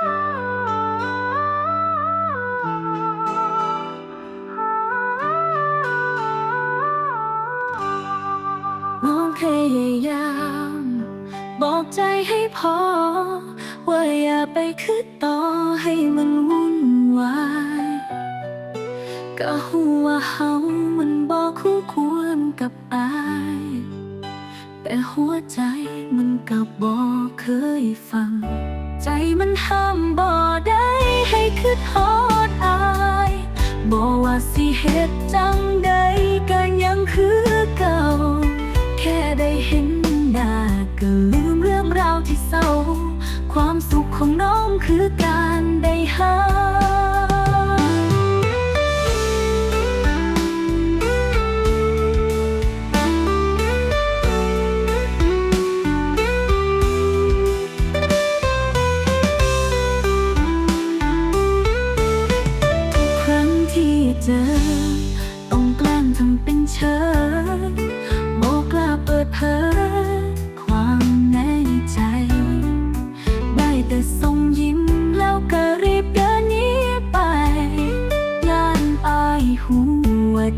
ลองพยายาม บอกใจให้พอ ว่าอย่าไปคิดต่อให้มันวุ่นวายก็หัวเฮา ฮ็ดจังใดก็ยังคือเก่า แค่ได้เห็นหน้าก็ลืมเรื่องราวที่เศร้า ความสุขของน้องคือการได้หา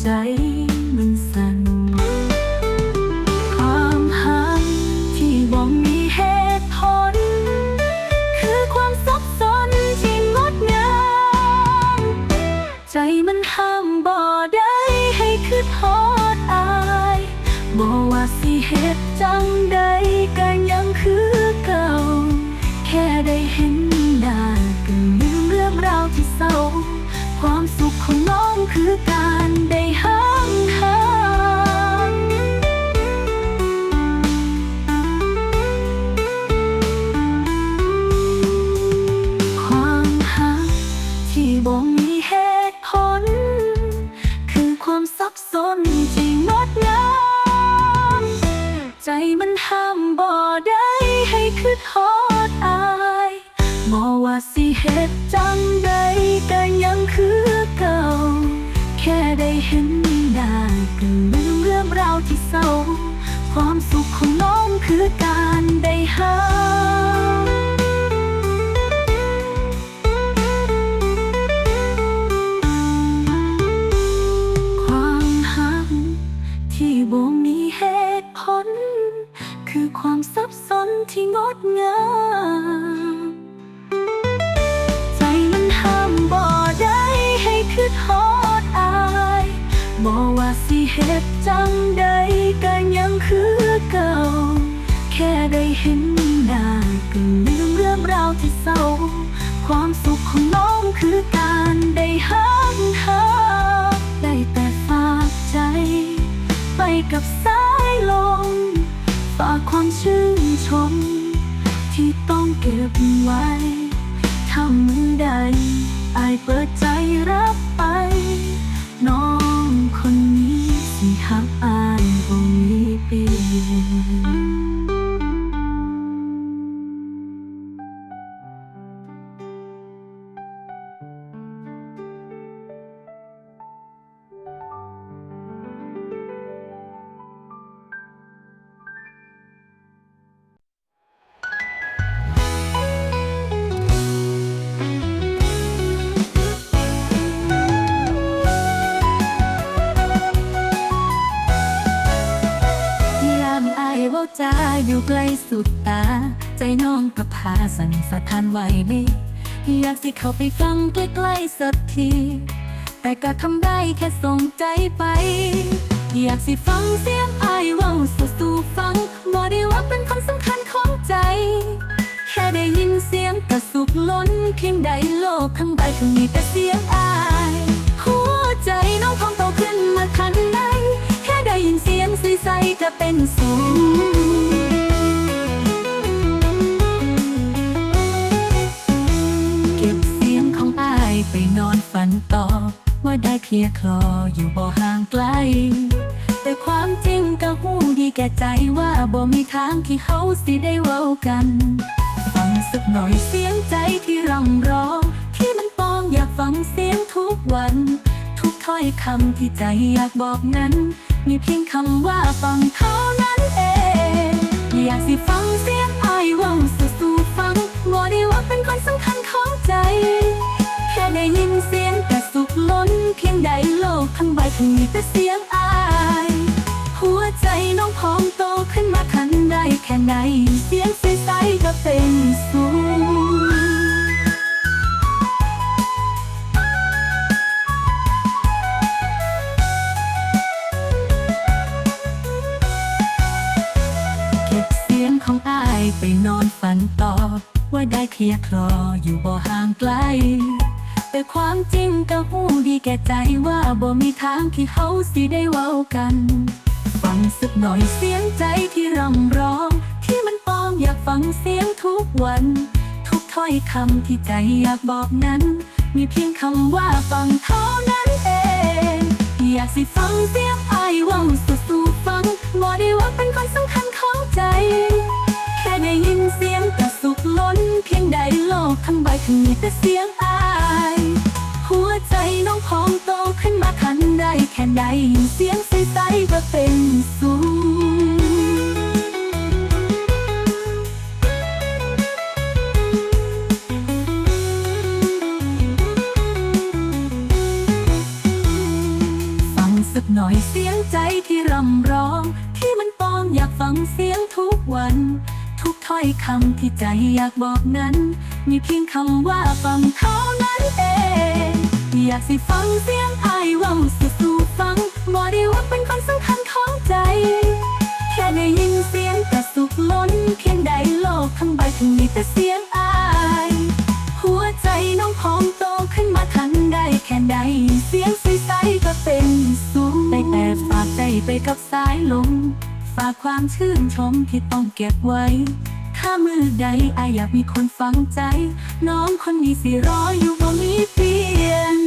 ใจ ความสับสนที่งดงามใจมันห้ามบ่ได้ให้คิดฮอดอายบอกว่าสิเหตุจังใดก็ยังคือเก่า แค่ได้เห็นหน้าก็ลืมเรื่องราวที่เศร้า ความสุขของน้องคือ ความชื่นชม ที่ต้องเก็บไว้ทำมือใดอายเปิดใจ จาอยู่ใกล้สุดตา ใจน้องกับพาสั่นสะท้านไหวนี่อยากสิเข้าไปฟังใกล้ๆสักที แต่ก็ทำได้แค่ส่งใจไป อยากสิฟังเสียงอายเว้าสู่ๆฟังบ่ได้ว่าเป็นคนสำคัญของใจ แค่ได้ยินเสียงกระสุกล้นเพียงใดโลกทั้งใบคงมีแต่เสียงอาย หัวใจน้องพองโตขึ้นมาทันใดแค่ ได้ยินเสียงใสๆจะเป็นสุขเก็บเสียงของอายไปนอนฝันต่อ ว่าได้เคลียร์คลออยู่บ่ห่างไกล แต่ความจริงก็หูดีแก่ใจว่าบ่มีทางที่เขาสิได้เว้ากัน ฟังสักหน่อยเสียงใจที่ร่ำร้องที่มันปองอยากฟังเสียงทุกวัน ทุกถ้อยคำที่ใจอยากบอกนั้น มีเพียงคำว่าฟังเท่านั้นเอง อยากสิฟังเสียงไอ้ว่องสู่สู่ฟังบอได้ว่าเป็นคนสำคัญของใจ แค่ได้ยินเสียงแต่สุขล้น เพียงใดโลกทั้งใบคงมีแต่เสียงอายหัวใจน้องพร้อมโตขึ้นมาทันได้แค่ไหน เสียงใสๆก็เป็นสุข ได้เคลียคลออยู่บ่ห่างไกล แต่ความจริงก็หูดีแก่ใจว่าบ่มีทางที่เขาสิได้เว้ากัน ฟังสักหน่อยเสียงใจที่รำร้อง ที่มันปองอยากฟังเสียงทุกวัน ทุกถ้อยคำที่ใจอยากบอกนั้น มีเพียงคำว่าฟังเท่านั้นเอง อยากสิฟังเสียงอายว่าสู่สู่ฟังบ่ได้ว่าเป็นคนสำคัญของใจ มีแต่เสียงอาย หัวใจน้องพองโตขึ้นมาทันใดแค่ใดยินเสียงใสๆก็เป็นสูงฟังสักหน่อยเสียงใจที่รำร้อง ที่มันปองอยากฟังเสียงทุกวัน ทุกถ้อยคำที่ใจอยากบอกนั้น มีเพียงคำว่าฟังเท่านั้นเอง อยากสิฟังเสียงไอว่าสู่สู่ฟังบ่ได้ว่าเป็นคนสำคัญของใจ แค่ได้ยินเสียงแต่สุขล้น เพียงใดโลกทั้งใบถึงมีแต่เสียงไอหัวใจน้องพองโตขึ้นมาทันใดแค่ใด เสียงใสๆก็เป็นสูงได้แต่ฝากใจไปกับสายลมฝากความชื่นชมที่ต้องเก็บไว้ ถ้ามือใดอายอยากมีคนฟังใจ น้องคนนี้สิรออยู่บ่มีเปลี่ยน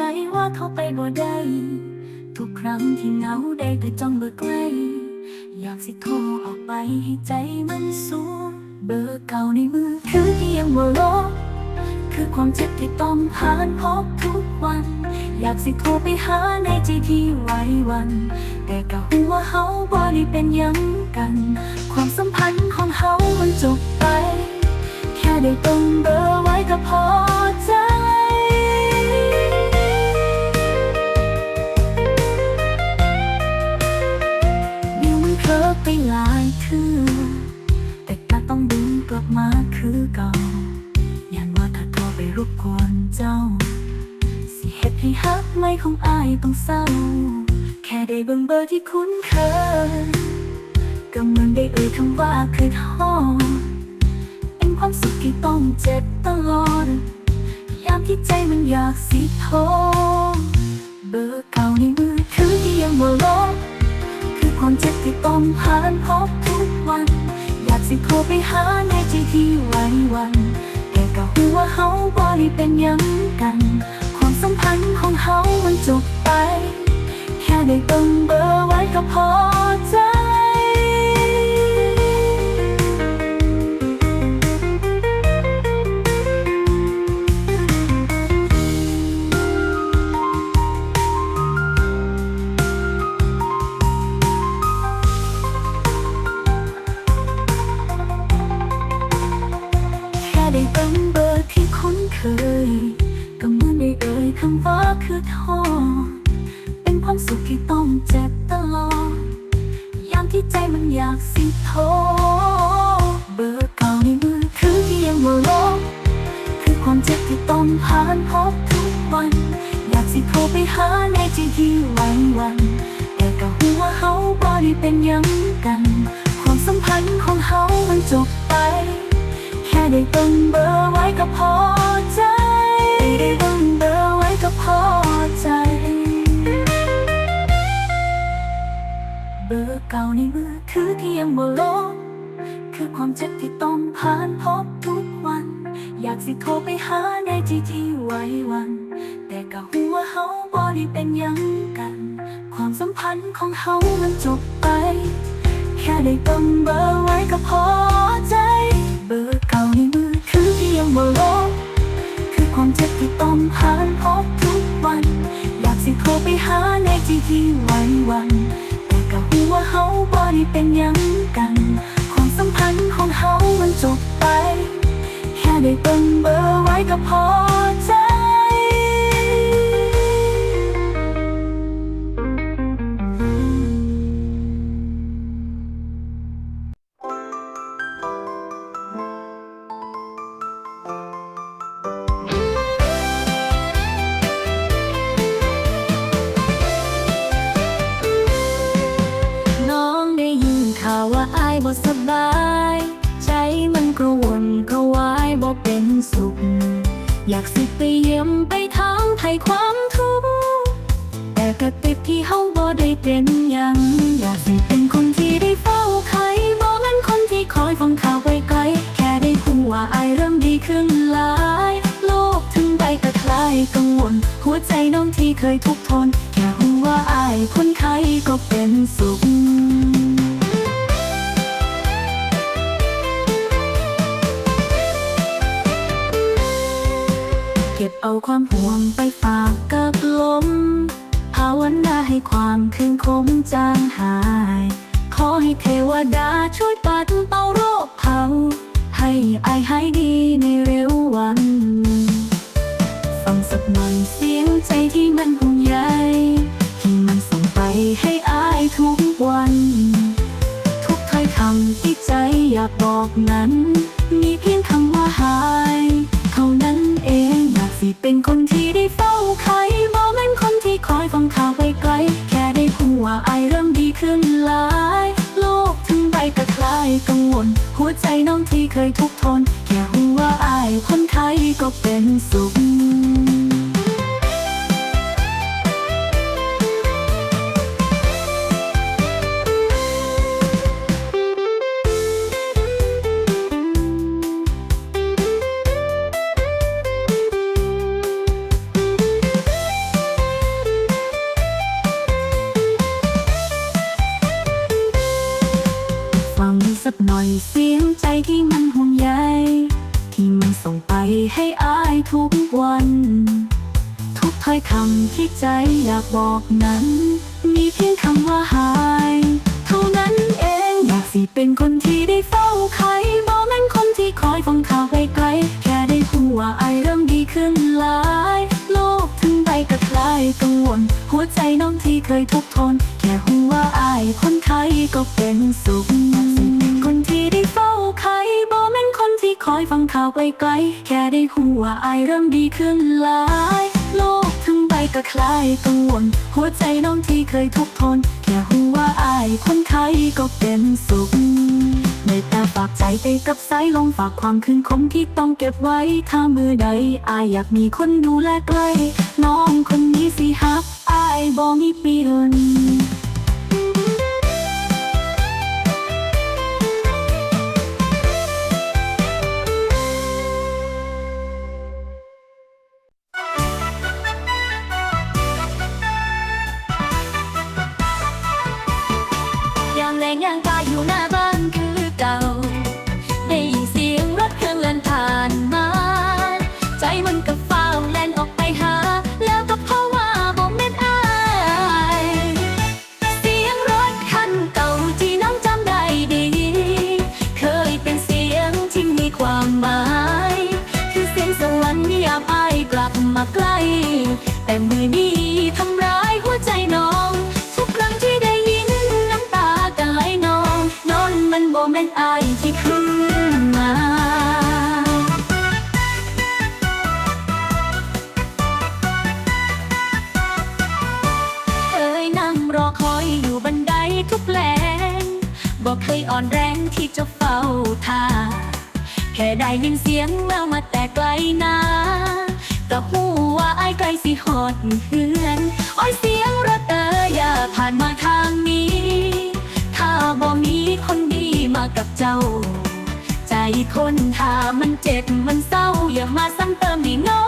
ใจว่าเขาไปบ่ได้ ทุกครั้งที่เหงาได้แต่จ้องเบอร์ใกล้อยากสิโทรออกไปให้ใจมันสูงเบอร์เก่าในมือถือที่ยังบ่ลบคือความเจ็บที่ต้องผ่านพบทุกวัน อยากสิโทรไปหาในใจที่ไหวหวัน แต่ก็หัวเฮาบ่ได้เป็นยังกัน ความสัมพันธ์ของเฮามันจบไป แค่ได้ตรงเบอร์ไว้ก็พอ ของอายต้องเศร้า แค่ได้เบิ่งเบอร์ที่คุ้นเคยก็เหมือนได้เอ่ยคำว่าเคยทอเป็นความสุขที่ต้องเจ็บตลอด ยามที่ใจมันอยากสิโทรเบอร์เก่าในมือถือที่ยังบ่ลบคือความเจ็บที่ต้องผ่านพบทุกวัน อยากสิโทรไปหาในใจที่ไหวหวันแต่ก็หัวาเฮาบ่ได้เป็นยังกัน สัมพันธ์ของเฮามันจบไป แค่ได้เบิ่งเบอร์ไว้ก็พอใจ คือโทษเป็นความสุขที่ต้องเจ็บตลอดยามที่ใจมันอยากสิโทเบอร์เก่าในมือถือที่ยังบ่ลบคือความเจ็บที่ต้องผ่านพบทุกวัน อยากสิโทรไปหาในใจที่ไหวหวัน แต่ก็หัวเฮาบ่ได้เป็นยังกัน ความสัมพันธ์ของเฮามันจบไป แค่ได้เบิ่งเบอร์ไว้ก็พอใจ ไว้อใจ เบอร์เก่าในมือถือที่ยังบ่ลบคือความเจ็บที่ต้องผ่านพบทุกวัน อยากสิโทรไปหาในที่ที่ไวหวัน แต่ก็หัวเฮาบ่ได้เป็นยังกัน ความสัมพันธ์ของเฮามันจบไป แค่ได้เบิ่งเบอร์ไว้ก็พอใจ เบอร์เก่าในมือบ่ลบคือความเจ็บที่ต้องผ่านพบทุก วัน อยากสิโทรไปหาในที่ที่วันวันแต่ก็รู้ว่าเฮาบ่ได้เป็นยังกัน ความสัมพันธ์ของเฮามันจบไป แค่ได้เบิ่งเบอร์ไว้ก็พอใจ กถึงใบก็คลายกังวล หัวใจน้องที่เคยทุกทน แค่รู้ว่าอายคนไข้ก็เป็นสุขเก็บเอาความห่วงไปฝากกับลม ภาวนาให้ความคืนคมจางหาย ขอให้เทวดาช่วยปัดเป่าโรคเผา ให้อายหายดีในเร็ววัน สักหน่อยเสียงใจที่มันห่วงใยที่มันส่งไปให้อายทุกวัน ทุกถ้อยคำที่ใจอยากบอกนั้น มีเพียงคำว่าหายเท่านั้นเองอยากสิเป็นคนที่ได้เฝ้าใครบ่แม่นคนที่คอยฟังข่าวไกล แค่ได้พูดว่าไอายเริ่มดีขึ้นหลายโลกถึงใบก็คลายกังวล หัวใจน้องที่เคยทุกทน แค่รู้ว่าไอายคนไทยก็เป็นสุข อยเสียงใจที่มันห่วงใยที่มันส่งไปให้อายทุกวัน ทุกถ้อยคำที่ใจอยากบอกนั้น มีเพียงคำว่าหายเท่านั้นเองอยากสิเป็นคนที่ได้เฝ้าใครบ่แม่นคนที่คอยฟังข่าวไกลๆแค่ได้พูดว่าไอเริ่มดีขึ้นหลายโลกถึงใบก็คลายกังวลหัวใจน้องที่เคยทุกทน แค่รู้ว่าอายคนไทยก็เป็นสุข คนที่คอยฟังข่าวไกลๆแค่ได้รู้ว่าไอเริ่มดีขึ้นหลาย โลกถึงใบก็คลายกังวล หัวใจน้องที่เคยทุกทน แค่รู้ว่าอคนไทยก็เป็นสุขเมตตาฝากใจไปกับสายลมฝากความคืนคมที่ต้องเก็บไว้ ถ้ามือใดอายอยากมีคนดูแลใกล้ น้องคนนี้สิฮักอายบ่มีเปลี่ยน งแรงย่างกายอยู่หน้าบ้านคือเก่า ได้ยินเสียงรถเครื่องเล่นผ่านมา ใจมันก็ฟ้าแล่นออกไปหา แล้วก็เพราะว่าบ่แม่นอายเสียงรถคันเก่าที่น้องจำได้ดี เคยเป็นเสียงที่มีความหมาย คือเสียงสวรรค์ยามอายกลับมาใกล้ แต่มือนี้ บอกเคยอ่อนแรงที่จะเฝ้าท่า แค่ได้ยินเสียงแววมาแต่ไกลนาก็หูว่าไอ้ไกลสิหอดเฮือนอ้อยเสียงรถเอออย่าผ่านมาทางนี้ ถ้าบ่มีคนดีมากับเจ้า ใจคนถ้ามันเจ็บมันเศร้าอย่ามาซ้ำเติมให้เงา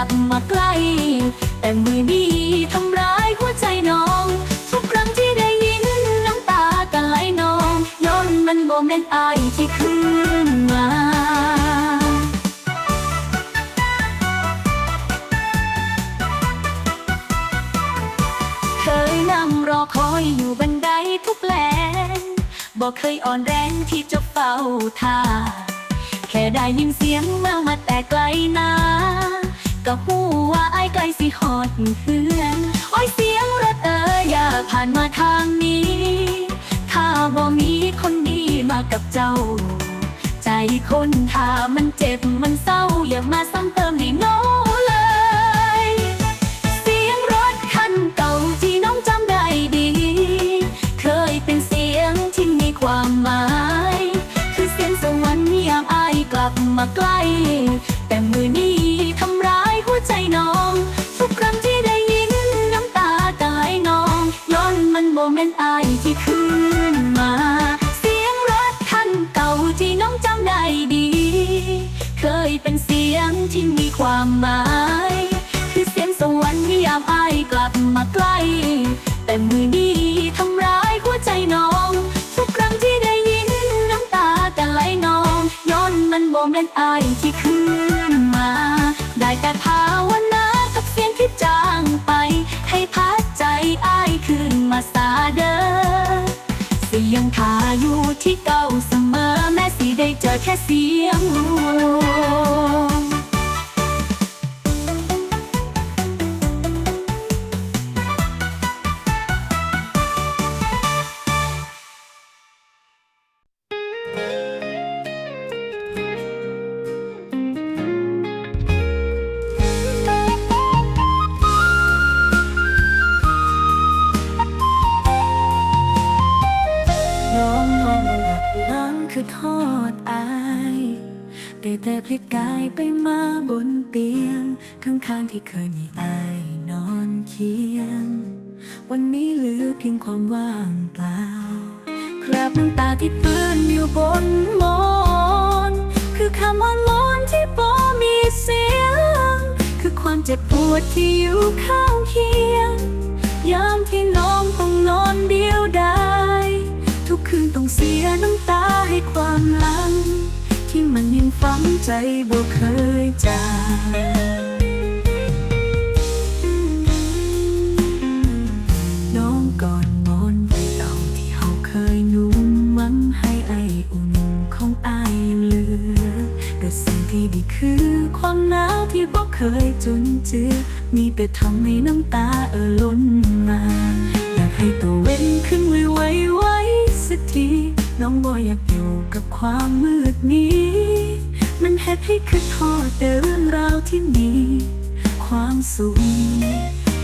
ับมาใกล้ แต่มือนี้ทำร้ายหัวใจน้อง ทุกครั้งที่ได้ยินน้ำตาก็ไหลนองย้อนมันบ่แม่นอายที่ขึ้นมาเคยนั่งรอคอยอยู่บันไดทุกแลงบอกเคยอ่อนแรงที่จะเฝ้าท่าแค่ได้ยินเสียงมามาแต่ไกลนา ก็หูว่าไอ้ไกลสิหอดเพื่อนโอ้ยเสียงรถเอ๋ยอย่าผ่านมาทางนี้ ถ้าบ่มีคนดีมากับเจ้า ใจคนถ้ามันเจ็บมันเศร้าอย่ามาซ้ำเติม สียงสวรรค์ยามอายกลับมาใกล้ แต่มือนี้ทำร้ายหัวใจน้อง ทุกครั้งที่ได้ยินน้ำตาแต่ไหลนองย้อนมันโมเมนอายที่คืนมา ได้แต่ภาวนากับเสียงที่จางไป ให้พัดใจอายคืนมาสาเด้อเสียงคาอยู่ที่เก่าเสมอแม้สิได้เจอแค่เสียงลว งใจบ่เคยจางน้องก่อนนอนไปเต่าที่เฮาเคยนุ่มมันให้ไออุ่นของอายเหลือ แต่สิ่งที่ดีคือความหนาวที่บ่เคยจุนเจือ มีแต่ทำให้น้ำตาเอ่อล้นมาอยากให้ตัวเว้นขึ้นไวไวไว้สักทีน้องบ่อยากอยู่กับความมืดนี้ ฮ็ดให้คิดทอดแต่เรื่องราวที่มี ความสุข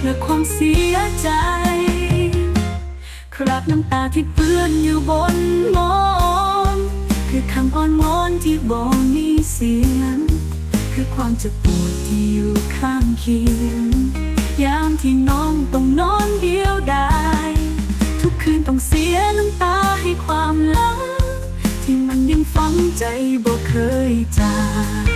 และความเสียใจ คราบน้ำตาที่เปื้อนอยู่บนมอนคือคำอ้อนวอนที่บ่มีเสียง คือความเจ็บปวดที่อยู่ข้างเคียงยามที่น้องต้องนอนเดียวดายทุกคืนต้องเสียน้ำตาให้ความหลังที่มัน ฝังใจบ่เคยจาก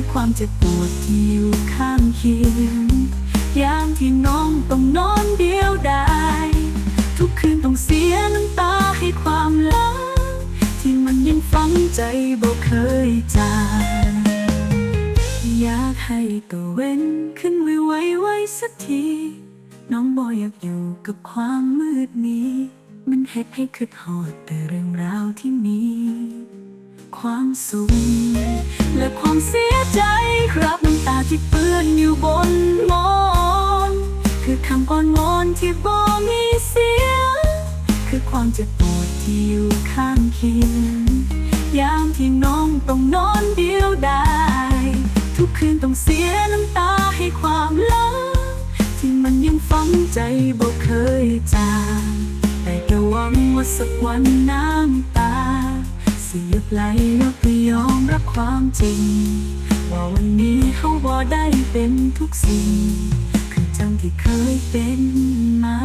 คือความเจ็บปวดที่อยู่ข้างเคียงยามที่น้องต้องนอนเดียวดายทุกคืนต้องเสียน้ำตาให้ความลังที่มันยังฝังใจบ่เคยจางอยากให้ตัวเว้นขึ้นไวไวไว้สักที น้องบ่อยากอยู่กับความมืดนี้ มันเฮ็ดให้คิดหอดแต่เรื่องราวที่มี ความสุขและความเสียใจครับน้ำตาที่เปื้อนอยู่บนหมอน คือคำอ่อนวอนที่บ่มีเสียงคือความเจ็บปวดที่อยู่ข้างเคียงยามที่น้องต้องนอนเดียวดายทุกคืนต้องเสียน้ำตาให้ความลังที่มันยังฝังใจบ่เคยจางแต่ก็หวังว่าสักวันน้ำ สิหยุดไหลแล้วก็ยอมรับความจริง ว่าวันนี้เขาบ่ได้เป็นทุกสิ่ง คือจังที่เคยเป็นมา